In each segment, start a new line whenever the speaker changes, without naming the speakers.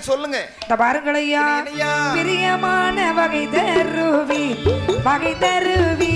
சொல்லுங்க.
இந்த பாருங்களையா? பிரியமான வகை தருவி வகை தருவி.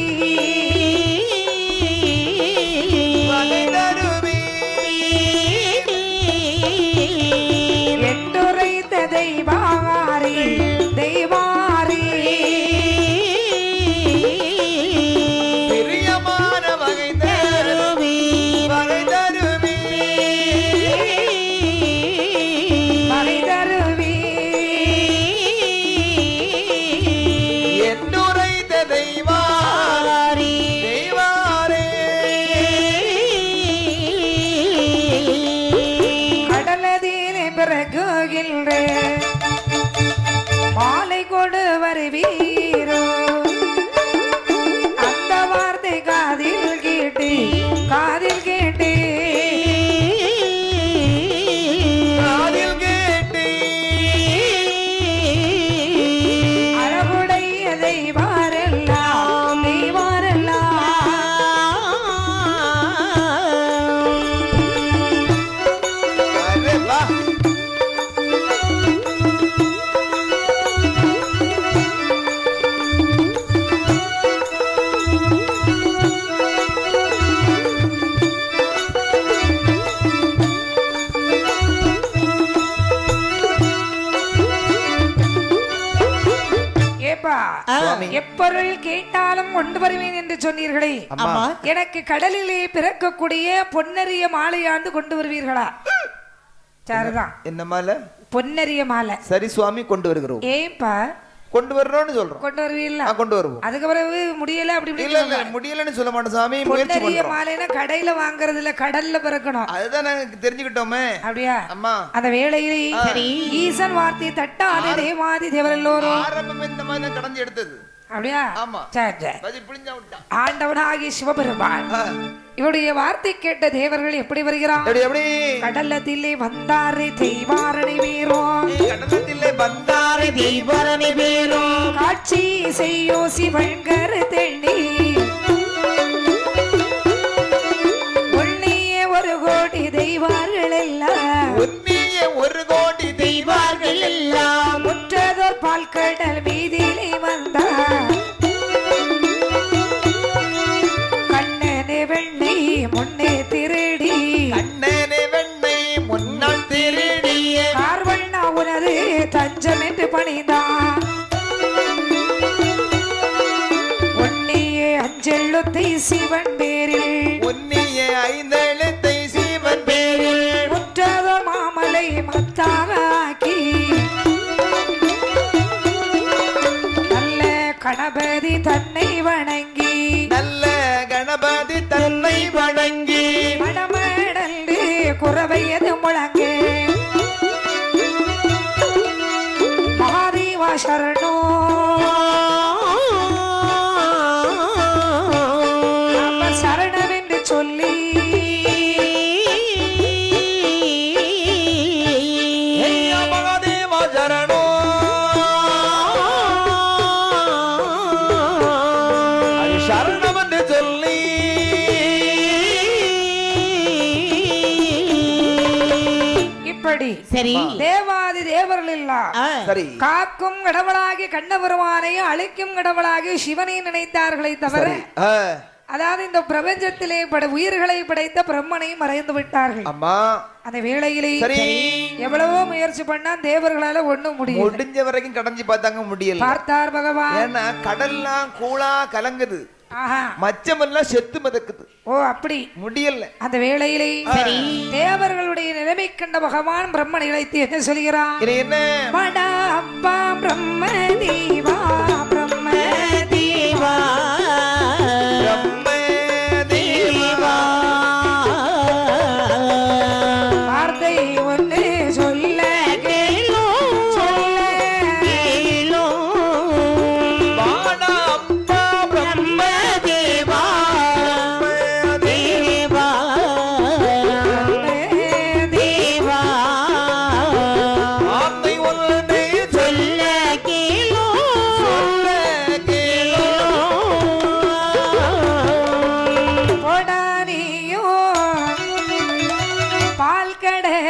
கொடு எப்பொருள் கேட்டாலும் கொண்டு வருவேன் என்று சொன்னீர்களே. எனக்கு கடலிலே பிறக்கக்கூடிய பொன்னரிய மாலையாண்டு கொண்டு வருவீர்களா? சரிதான்
என்ன மாலை?
பொன்னரிய மாலை.
சரி சுவாமி கொண்டு வருகிறோம்.
ஏப்பா
கொண்டு வர்றோம்னு சொல்றோம்.
கொண்டு வருவீங்களா
கொண்டு வருவோம்.
அதுக்கு பிறகு முடியல அப்படி
இல்ல இல்ல முடியலன்னு சொல்ல மாட்டோம் சாமி முயற்சி பண்றோம்.
மாலைன்னா கடையில வாங்குறது இல்ல கடல்ல பிறக்கணும்.
அதுதான் நாங்க தெரிஞ்சுக்கிட்டோமே.
அப்படியா?
அம்மா.
அந்த வேளையிலே ஈசன் வார்த்தை தட்டாதே தேவாதி தேவர் எல்லோரும்
ஆரம்பம் இந்த மாதிரி கடந்து எடுத்தது.
அப்படியா?
ஆமா.
சரி சரி ஆண்டவனாகிய சிவபெருமான். இவருடைய வார்த்தை கேட்ட தேவர்கள் எப்படி வருகிறார்? கடலத்திலே வந்தாரே தெய்வாரணை வீரோம்
கடலத்திலே வந்தாரே தெய்வரணி பேரும்
காட்சி செய்யோ சிவங்கர் தெண்ணி உன்னியே ஒரு கோடி தெய்வார்கள் எல்லாம்.
உன்னிய ஒரு கோடி தெய்வார்கள் எல்லாம்.
முற்றதோர் பால் கடல் மீதிலே அஞ்செழுத்தை சிவன் பேரில்
உன்னிய ஐந்தெழுத்தை சிவன் பேரில்
முற்றத மாமலை மத்தாக ஆக்கி நல்ல கணபதி தன்னை வணங்கி
நல்ல கணபதி தன்னை வணங்கி
மடமடந்து குறவையது முழங்கு மகாதேவா சரணோ இப்படி
சரி.
தேவாதி தேவர்கள் எல்லாம்
ஆ,
சரி.
காக்கும் கடவுளாகி கண்ணபெருமானையும் அழிக்கும் கடவுளாகி சிவனை நினைத்தார்களே தவிர அதாவது இந்த பிரபஞ்சத்திலே பட உயிர்களை படைத்த பிரம்மனையும் மறைந்து விட்டார்கள்.
அம்மா.
அந்த வேளையிலே
சரி.
எவ்வளவோ முயற்சி பண்ணா தேவர்களால ஒண்ணும் முடியும்
முடிஞ்ச வரைக்கும் கடைஞ்சு பார்த்தாங்க முடியல.
பார்த்தார் பகவான்.
ஏன்னா கடல்லாம் கூழா கலங்குது. மச்சமெல்லாம் செத்து மிதக்குது.
ஓ அப்படி.
முடியல.
அந்த வேளையிலே
சரி.
தேவர்களுடைய நிலைமை கண்ட பகவான் பிரம்மனை இழைத்து என்ன சொல்கிறான்
என்ன?
படா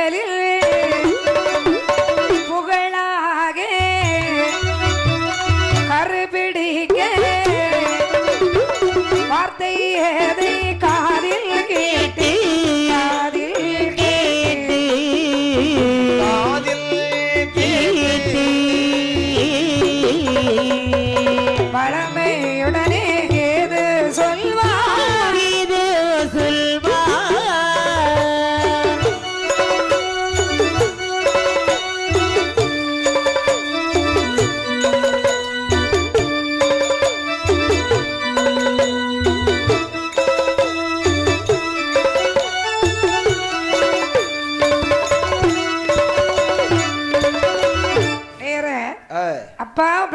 feliz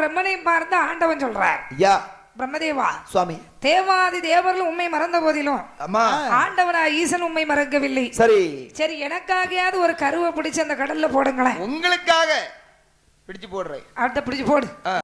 அப்பா
பிரம்மனை பார்த்து ஆண்டவன் சொல்றார்.
ஐயா
பிரம்மதேவா
சுவாமி.
தேவாதி தேவர்கள் உண்மை மறந்த போதிலும் ஆண்டவனா ஈசன் உண்மை மறக்கவில்லை.
சரி.
சரி எனக்காகயாவது ஒரு கருவை பிடிச்சு அந்த கடல்ல போடுங்களேன்.
உங்களுக்காக பிடிச்சு போடுறேன்.
அடுத்த பிடிச்சு போடு.